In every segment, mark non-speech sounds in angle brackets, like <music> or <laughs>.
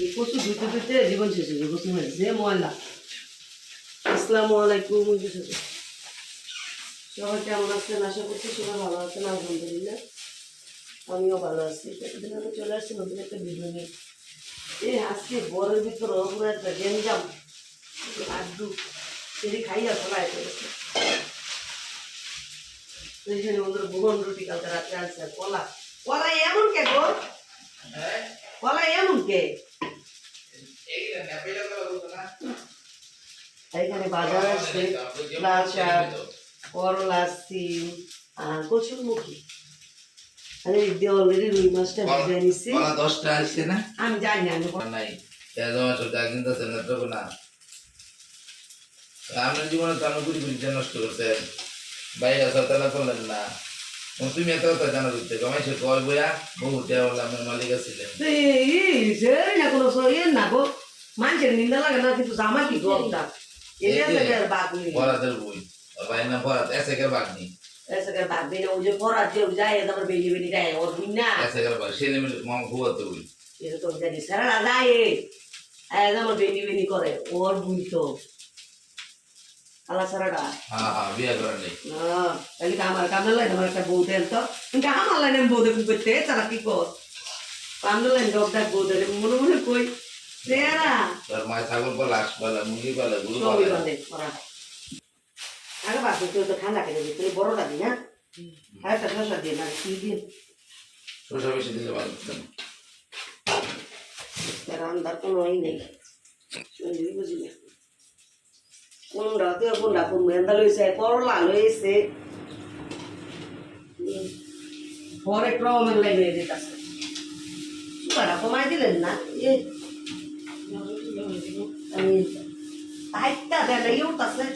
এই কচু ধুতে ধুতে জীবন শেষ হয়ে গেছে হয়ে যে ময়লা। আসসালামু আলাইকুম। সবাই কেমন আছেন? আশা করছি সবাই ভালো আছেন, আলহামদুলিল্লাহ। আমিও ভালো আছি। প্রতিদিন আমি চলে আসছি নতুন একটা ভিডিও নিয়ে। এই আজকে বরের ভিতরে পুরো একটা গেঞ্জাম লাড্ডু সেটি খাইয়া ফেলায় এইখানে ওদের ভুবন রুটি কালকে রাত্রে আনছে, কলা। কলা এমন কে গো কলা এমন কে? এখানে বাজার আছে লাল শাক করলা সিম আর কচুর মুখি অলরেডি রুই মাছটা ভেজে কলা আসছে না? আমি জানি আমি নাই মাছ কিনতেছেন না তো না। আপনার জীবনে তো আমি কুড়ি কুড়ি নষ্ট করছেন বাইরে সতলা করলেন না। তুমি এত কথা জানা দিতে কমাইছে কয় বইয়া বহু দেওয়া আমার মালিক আছিলেন না কোনো সইয়ের না গো মানুষের নিন্দা লাগে না কিন্তু আমার কি বাদ নেই বরাতের বই ভাইয়ের নাম বরাত এসে বাঘ নেই এসে করে বাদ নেই ওই যে পড়ার যে যায় তারপর বেরিয়ে বেরিয়ে যায় ওর বুঝ না এসে বাঘ সে নেমে বই এটা তো জানি সারা যায় একদম বেরিয়ে বেরিয়ে করে ওর বুঝ তো আলা সারাটা হ্যাঁ হ্যাঁ বিয়ে করেন নেই না তাহলে কি আমার কামলা লাইন আমার একটা বউ দেন তো কিন্তু আমার লাইনে বউ দেখুন করতে তারা কি কর কামলা লাইন ডক ডাক বউ দেন মনে মনে কই তেরা তোর মায় ছাগল পালা হাঁস পালা মুরগি পালা গরু সবই পালা বাঁধে ওরা আগে বাসন তুই তো ঠান্ডা কেটে দিতে বড়টা দিই না আর একটা শসা দিয়ে না কি দিন শসা বেশি দিলে ভালো হতো না। রান্নার কোনো ই নেই শুনলি বুঝি না কোনটা তুই কোনটা কোন মেন্দা লইছে, করলা লইছে। কমাই দিলেন না? আমি দেন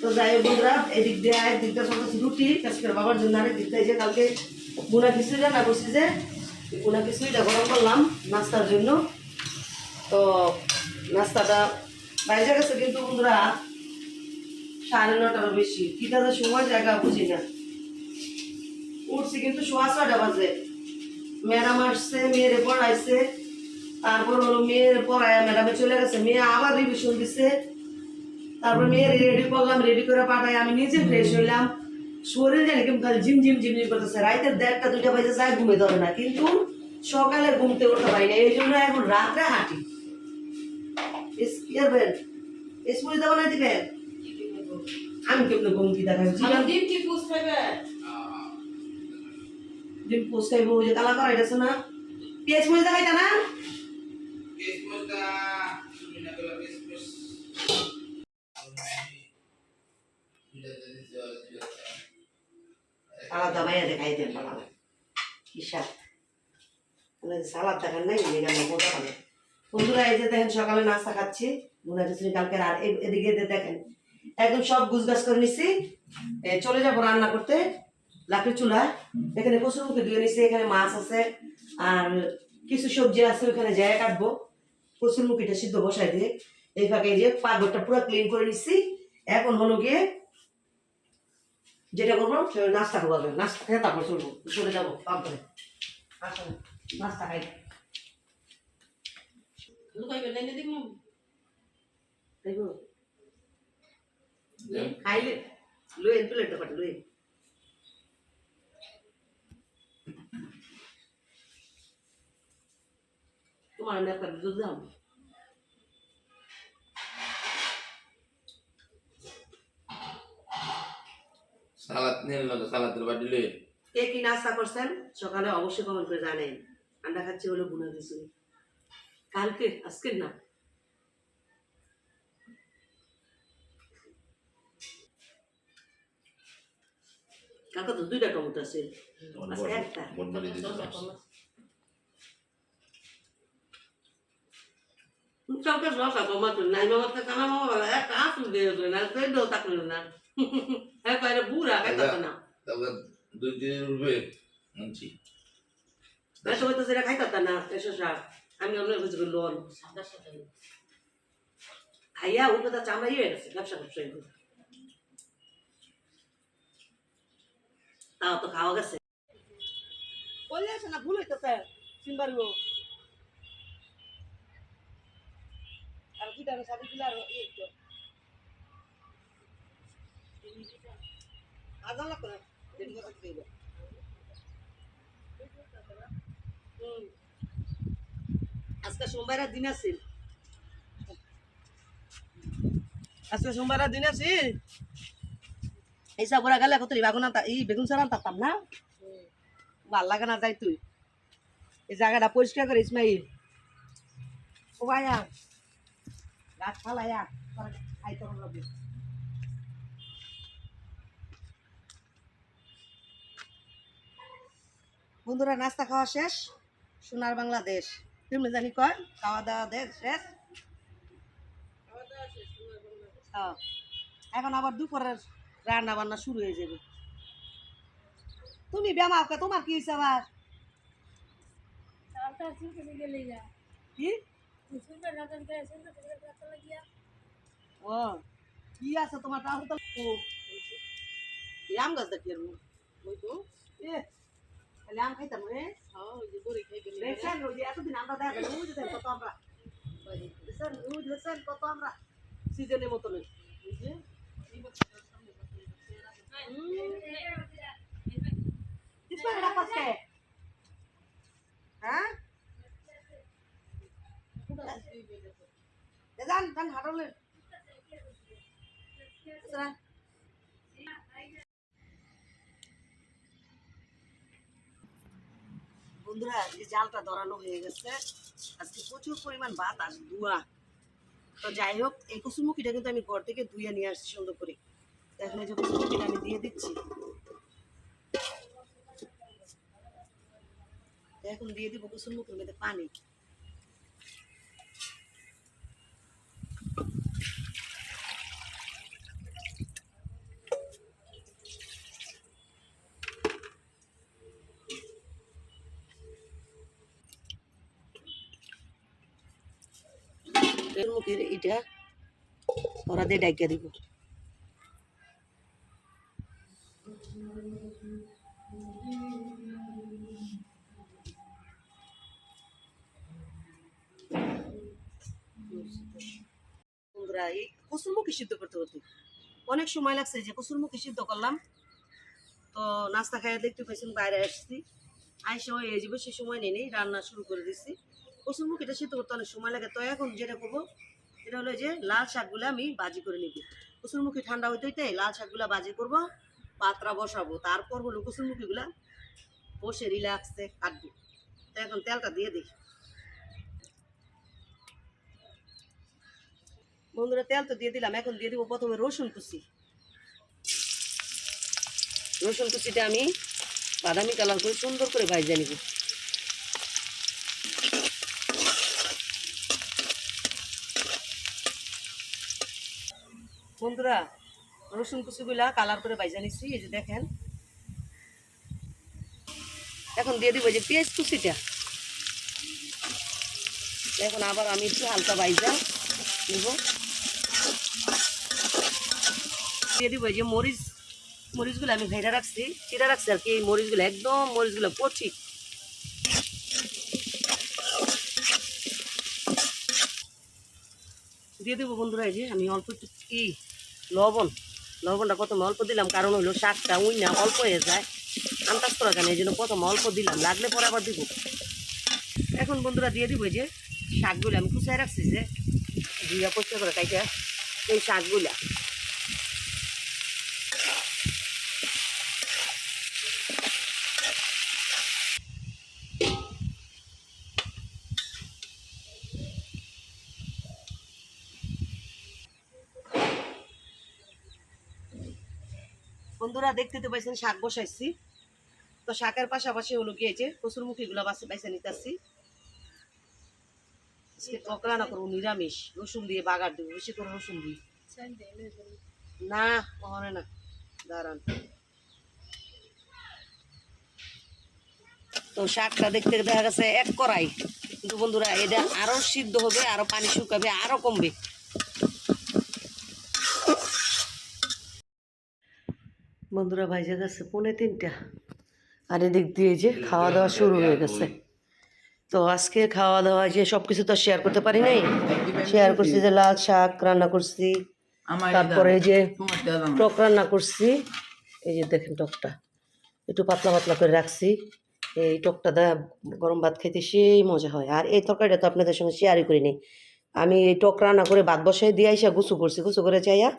তো যাই বন্ধুরা, এদিক দিয়ে আয় দিকটা চলতেছে রুটি। কাজকের বাবার জন্য এই যে কালকে বুনা খিচুড়ি রান্না করছি যে বুনা খিচুড়িটা গরম করলাম নাস্তার জন্য। তো নাস্তাটা বাইরে গেছে কিন্তু বন্ধুরা সাড়ে নটারও বেশি। কি তাদের সময় জায়গা বুঝি না। উঠছি কিন্তু সোয়া ছয়টা বাজে। ম্যাডাম আসছে, মেয়েরে পড়াইছে তারপর হলো মেয়ের পড়ায় ম্যাডামে চলে গেছে। মেয়ে আবার রিভিশন দিছে। তারপর মেয়ের রেডি করলাম রেডি করে পাঠাই আমি নিজে ফ্রেশ হইলাম। শরীর জানি কেমন খালি ঝিম ঝিম ঝিম ঝিম করতেছে। রাইতের দেড়টা, দুইটা বাজে যায়, ঘুমে ধরে না। কিন্তু সকালে ঘুমতে উঠতে পারি না। এই জন্য এখন রাত্রে হাঁটি। করবেন স্কুলে দিবেন আমি কেমন ঘুম কি দেখা ডিম কি পুষ খাইবে ডিম পোস্ট খাইবো ওই যে কালা করা এটা না? পেঁয়াজ মরিচ দেখাইতা না? সালাদ দাবাইয়া দেখাই দেন বাবা। সালাদ দেখান নাই বন্ধুরা, এই যে দেখেন সকালে নাস্তা খাচ্ছি। মনে হচ্ছে কালকে আর এদিকে দেখেন। একদম সব গুছগাছ করে নিছি। চলে যাব রান্না করতে। লাকড়ি চুলা। এখানে কচুর মুখে ধুয়ে নিছি। এখানে মাছ আছে। আর কিছু সবজি আছে, ওখানে জায়গা কাটবো। কচুর মুখিটা সিদ্ধ বসাই দিয়ে এই ফাঁকে এই যে পাকঘরটা পুরো ক্লিন করে নিচ্ছি এখন হলো গিয়ে যেটা করব, নাস্তা করব। নাস্তা খেয়ে তারপর চলবো। চলে যাব করে নাস্তা খাই। লুকাইবে লাইনে দিমু খাইবো খাইলে লয়ে প্লেটটা পাঠে লয়ে তোমার একটা দুধ দাম সালাদ নিয়ে নিল সালাদের বাটি লয়ে। কে কি নাস্তা করছেন? সকালে অবশ্যই কমেন্ট করে জানেন আন্ডা খাচ্ছি বলে গুণা দিছি কালকে আজকে না। কালকে তো দুইটা টমেটো আছে। আজকে একটা। কালকে রসা টমেটো নাই মামা <laughs> তো কানা মামা বলে একটা আসল দিয়ে না তো এটাও তাকলে না। একবারে বুড়া খাইতে না। দুই দিন উঠবে আনছি না সময় তো সেটা খাইতে না এসো শাক আমি অন্য কিছু লোন খাইয়া ওর কথা চামড়া ইয়ে গেছে, ব্যবসা করছে তাও তো খাওয়া গেছে। বললে আসে না ভুল হইতেছে? সিনবার গো আর দুইটা সাথে দিলে আর ইয়ে তো আদান লাগতো না যেটুকু থাকতে হুম। আজকে সোমবারের দিন আছে। আজকে সোমবারের দিন আছে? এই সাবরা গেলে কত বাগুনা এই বেগুন সারান তাতাম না? ভালো লাগে না যাই তুই এই জায়গাটা পরিষ্কার করে ইসমাইল ও ভাইয়া গাছ ফালাইয়া তোর লাগবে বন্ধুরা, নাস্তা খাওয়া শেষ। সোনার বাংলাদেশ। তুমি জানি কয় খাওয়া দাওয়া দেশ শেষ। হ্যাঁ। এখন আবার দুপুরের রান্না বান্না শুরু হয়ে যাবে। তুমি ব্যায়াম তোমার কি হয়েছে আবার? ও কি আছে তোমার? তাহলে তো আম গাছ দেখি আর ওই তো এ তাহলে আম খাইতাম রে হ্যাঁ ওই যে বড়ি খাই গেলে দেখছেন ওই যে এতদিন আমরা দেখা গেল ওই যে দেখেন কত আমরা দেখছেন ওই দেখছেন কত আমরা সিজনের মতো নেই ওই যে বন্ধুরা আজকে জালটা ধরানো হয়ে গেছে। আজকে প্রচুর পরিমাণ বাতাস ধোঁয়া। তো যাই হোক, এই কুসুমুখিটা কিন্তু আমি ঘর থেকে ধুয়ে নিয়ে আসছি সুন্দর করে। এখন এই যে কুসুমুখিটা আমি দিয়ে দিচ্ছি। এখন দিয়ে দিব কুসুমুখির মধ্যে পানি। এর এটা ওরা ডাইকা দিব। কসুরমুখী সিদ্ধ করতে হতো অনেক সময় লাগছে যে কসুরমুখী সিদ্ধ করলাম। তো নাস্তা খাইয়ে দেখতে পাইছেন বাইরে আসছি। আইসে হয়ে যাবে সে সময় নেই নেই, রান্না শুরু করে দিচ্ছি কসুরমুখীটা সিদ্ধ করতে অনেক সময় লাগে, তো এখন যেটা করব এটা হলো যে লাল শাকগুলো আমি বাজি করে নিব। কসুরমুখী ঠান্ডা হইতে হইতে লাল শাকগুলো বাজি করব পাত্রা বসাবো, তারপর হলো কসুরমুখীগুলা বসে রিল্যাক্সে কাটবো। এখন তেলটা দিয়ে দিই। বন্ধুরা, তেল তো দিয়ে দিলাম, এখন দিয়ে দিব প্রথমে রসুন কুচি। রসুন কুচিটা আমি বাদামি কালার করে সুন্দর করে ভাজা নিব। বন্ধুরা, রসুন কুচিগুলা কালার করে ভাজা নিচ্ছি এই যে দেখেন। এখন দিয়ে দিব যে পেঁয়াজ কুচিটা। এখন আবার আমি একটু হালকা ভাইজা নিব। দিয়ে দিব যে মরিচ, মরিচগুলো আমি ভেজা রাখছি, চিরা রাখছি আর কি, এই মরিচগুলো একদম মরিচগুলো পচি। দিয়ে দেবো বন্ধুরা এই যে আমি অল্প একটু লবণ, লবণটা প্রথমে অল্প দিলাম, কারণ হইল শাকটা উই না, অল্প হয়ে যায়। আন্দাজ করা কেন এই জন্য প্রথমে অল্প দিলাম, লাগলে পরে আবার দিব। এখন বন্ধুরা দিয়ে দিব যে শাকগুলো, আমি কুচাই রাখছি যে, ধুইয়া পরিষ্কার করে কাইটা, এই শাকগুলা। বন্ধুরা দেখতে তো পাইছেন, শাক বসাইছি। তো শাকের পাশাপাশি হলো গিয়েছে কচুরমুখীগুলো বাসে বাইসে নিতেছি। টকরা না করব, নিরামিষ। রসুন দিয়ে বাগার দেবো, বেশি করে রসুন দিই। না কখনো না, দাঁড়ান। তো শাকটা দেখতে দেখা গেছে এক কড়াই। কিন্তু বন্ধুরা, এটা আরও সিদ্ধ হবে, আরও পানি শুকাবে, আরও কমবে। বন্ধুরা ভাইজা গেছে পৌনে তিনটা। আর এদিক দিয়ে যে খাওয়া দাওয়া শুরু হয়ে গেছে। তো আজকে খাওয়া দাওয়া যে সব কিছু তো শেয়ার করতে পারি নাই। শেয়ার করছি যে লাল শাক রান্না করছি তারপরে যে টক রান্না করছি এই যে দেখেন টকটা। একটু পাতলা পাতলা করে রাখছি এই টকটা দা গরম ভাত খেতে সেই মজা হয়। আর এই তরকারিটা তো আপনাদের সঙ্গে শেয়ারই করিনি। আমি এই টক রান্না করে ভাত বসাই দিয়ে আইসা গুছু করছি গুছু করে চাইয়া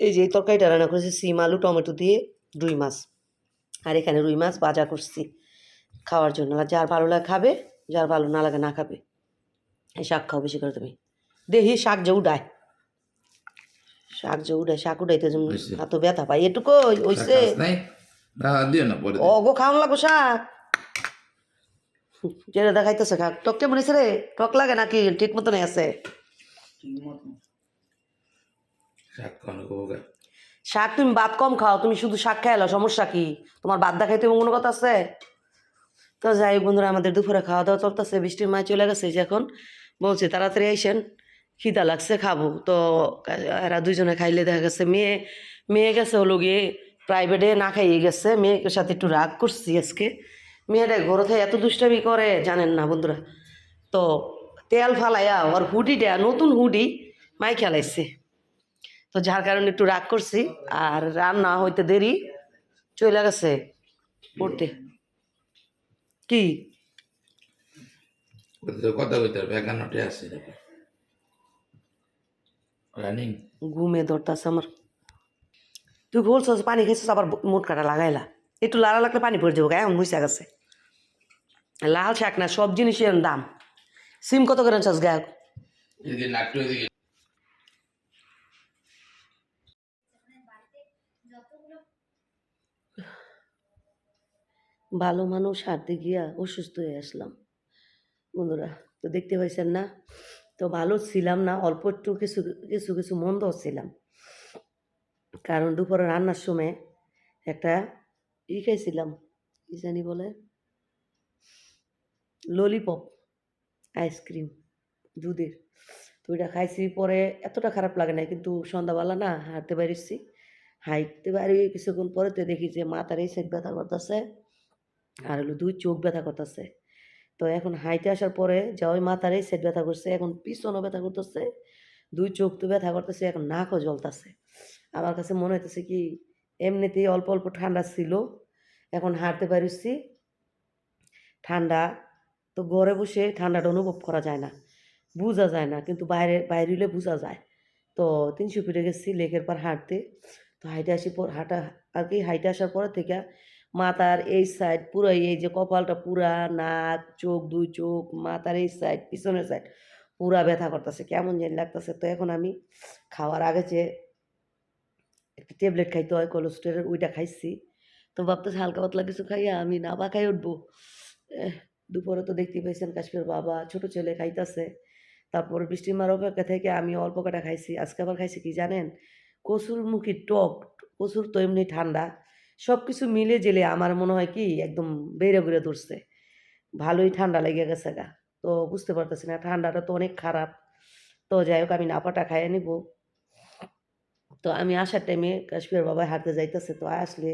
এই যে এই তরকারিটা রান্না করেছি সিম আলু টমেটো দিয়ে রুই মাছ। আর এখানে রুই মাছ ভাজা করছি খাওয়ার জন্য। আর যার ভালো লাগে খাবে যার ভালো না লাগে না খাবে এই শাক খাও বেশি করে তুমি। দেহি শাক যে উডায়। শাক যে উডায় শাক উডাইতে। এত ব্যথা পাই এটুকু হইছে শাক নাই? না দিও না পরে দিও। অগো খাওয়ান লাগবো শাক। যেটা দেখাইতেছে খাক টক কেমন রে? টক লাগে নাকি? ঠিক মতনই আছে। শাক তুমি ভাত কম খাও, তুমি শুধু শাক খাইলো সমস্যা কি? তোমার বাদ ভাত দেখাইতে কোনো কথা আছে? তো যাই বন্ধুরা, আমাদের দুপুরে খাওয়া দাওয়া চলতেছে, বৃষ্টির মায় চলে গেছে যে এখন। বলছে, তাড়াতাড়ি আইসেন, খিদা লাগছে খাব। তো এরা দুইজনে খাইলে দেখা গেছে, মেয়ে মেয়ে গেছে হলো গিয়ে প্রাইভেটে না খাইয়ে গেছে। মেয়ের সাথে একটু রাগ করছি আজকে। মেয়েটা ঘর থেকে এত দুষ্টামি করে, জানেন না বন্ধুরা। তো তেল ফালাইয়া ওর হুডিটা, নতুন হুডি মাই খেলাইছে তো যার কারণে একটু রাগ করছি। আর রান্না হইতে দেরি। চলে গেছে পড়তে। কি? কথা কইতে হবে একান্নটি আছে। রানিং। ঘুমে ধরতেছে আমার। তুই বলছিস পানি খেয়েছিস আবার মোট কাটা লাগাইলা। একটু লাড়া লাগলে পানি পড়ে যাব এখন মুইসা গেছে। লাল শাক না সব জিনিসের দাম। সিম কত করে চাষ গায়ক এদিকে নাট্য এদিকে ভালো মানুষ হাঁটতে গিয়া অসুস্থ হয়ে আসলাম। বন্ধুরা, তো দেখতে পাইছেন না? তো ভালো ছিলাম না, অল্প একটু কিছু কিছু কিছু মন্দ ছিলাম। কারণ দুপুরে রান্নার সময় একটা ই খাইছিলাম, কি জানি বলে? ললিপপ আইসক্রিম দুধের। তো ওইটা খাইছি, পরে এতটা খারাপ লাগে না কিন্তু সন্ধ্যাবেলা না হাঁটতে বেরিয়েছি হাঁটতে বেরিয়ে কিছুক্ষণ পরে তো দেখি যে মাথার এই সাইড ব্যথা করতেছে। আর হলো দুই চোখ ব্যথা করতেছে। তো এখন হাইটে আসার পরে যা ওই মাথার এই সাইড ব্যথা করছে, এখন পিছনও ব্যথা করতেছে, দুই চোখ তো ব্যথা করতেছে, এখন নাকও জ্বলতেছে। আমার কাছে মনে হইতেছে কি, এমনিতেই অল্প অল্প ঠান্ডা ছিল, এখন হাঁটতে পারিছি। ঠান্ডা, তো ঘরে বসে ঠান্ডাটা অনুভব করা যায় না, বোঝা যায় না, কিন্তু বাইরে বাইরে হলে বোঝা যায়। তো তিনশো ফিটে গেছি লেকের পর হাঁটতে, তো হাইটে আসি পর, হাঁটা, আর কি হাইটে আসার পরে থেকে মাথার এই সাইড পুরো এই যে কপালটা পুরা নাক, চোখ, দুই চোখ, মাথার এই সাইড পিছনের সাইড পুরা ব্যথা করতেছে। কেমন জানি লাগতেছে। তো এখন আমি খাওয়ার আগে যে একটা ট্যাবলেট খাইতে হয় কোলেস্টেরল ওইটা খাইছি। তো ভাবতেছি হালকা পাতলা কিছু খাইয়া আমি না বা খাই উঠবো দুপুরে তো দেখতে পাইছেন কাশ্মীর বাবা, ছোট ছেলে খাইতেছে। তারপর বৃষ্টি মার অপেক্ষা থেকে আমি অল্প কাটা খাইছি। আজকে আবার খাইছি কি জানেন? কচুর মুখী টক, কচুর তো এমনি ঠান্ডা। সব কিছু মিলে জেলে আমার মনে হয় কি, একদম বেড়ে বেড়ে ধরছে। ভালোই ঠান্ডা লেগে গেছে গা। তো বুঝতে পারতেছি না, ঠান্ডাটা তো অনেক খারাপ। তো যাই হোক, আমি নাপাটা খাইয়ে নিব। তো আমি আসার টাইমে কাশ্মীর বাবা হাঁটতে যাইতেছে, তো আসলে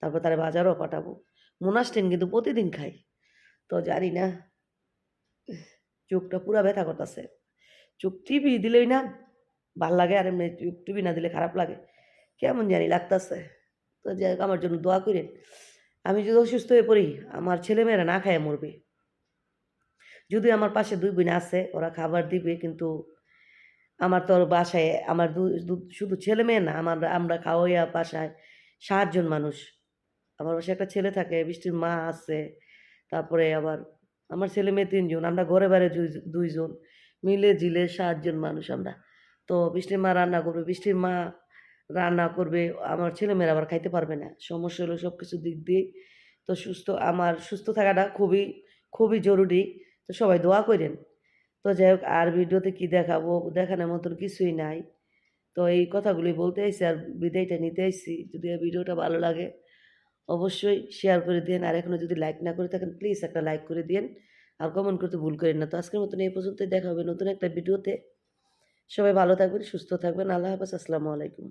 তারপর তারা বাজারও পাঠাবো। মোনাস্টেন কিন্তু প্রতিদিন খাই তো জানি না, চোখটা পুরা ব্যথা করতেছে। চোখ টিভি দিলেই না ভালো লাগে আর এমনি চোখ টিভি না দিলে খারাপ লাগে। কেমন জানি লাগতেছে। তো যাই হোক আমার জন্য দোয়া করেন। আমি যদি অসুস্থ হয়ে পড়ি, আমার ছেলেমেয়েরা না খায় মরবে। যদি আমার পাশে দুই বোন আছে, ওরা খাবার দিবে, কিন্তু আমার তো বাসায়, আমার শুধু ছেলে মেয়ে না, আমার, আমরা খাওয়াইয়া বাসায় সাতজন মানুষ। আমার বাসায় একটা ছেলে থাকে, বৃষ্টির মা আছে, তারপরে আবার আমার ছেলে মেয়ে তিনজন, আমরা ঘরে বাইরে দুই- দুইজন। মিলে জিলে সাতজন মানুষ আমরা। তো বৃষ্টির মা রান্না করবে, বৃষ্টির মা রান্না করবে, আমার ছেলেমেয়েরা আবার খাইতে পারবে না। সমস্যা হলো সব কিছু দিক দিয়ে তো সুস্থ, আমার সুস্থ থাকাটা খুবই খুবই জরুরি। তো সবাই দোয়া করেন। তো যাই হোক, আর ভিডিওতে কি দেখাবো? দেখানোর মতন কিছুই নাই। তো এই কথাগুলি বলতে আইসি আর বিদায়টা নিতে আইসি। যদি ভিডিওটা ভালো লাগে, অবশ্যই শেয়ার করে দিন আর এখনও যদি লাইক না করে থাকেন প্লিজ একটা লাইক করে দিন আর কমেন্ট করতে ভুল করেন না। তো আজকের মতন এই পর্যন্তই। দেখা হবে নতুন একটা ভিডিওতে। সবাই ভালো থাকবেন, সুস্থ থাকবেন। আল্লাহ হাফেজ। আসসালামু আলাইকুম।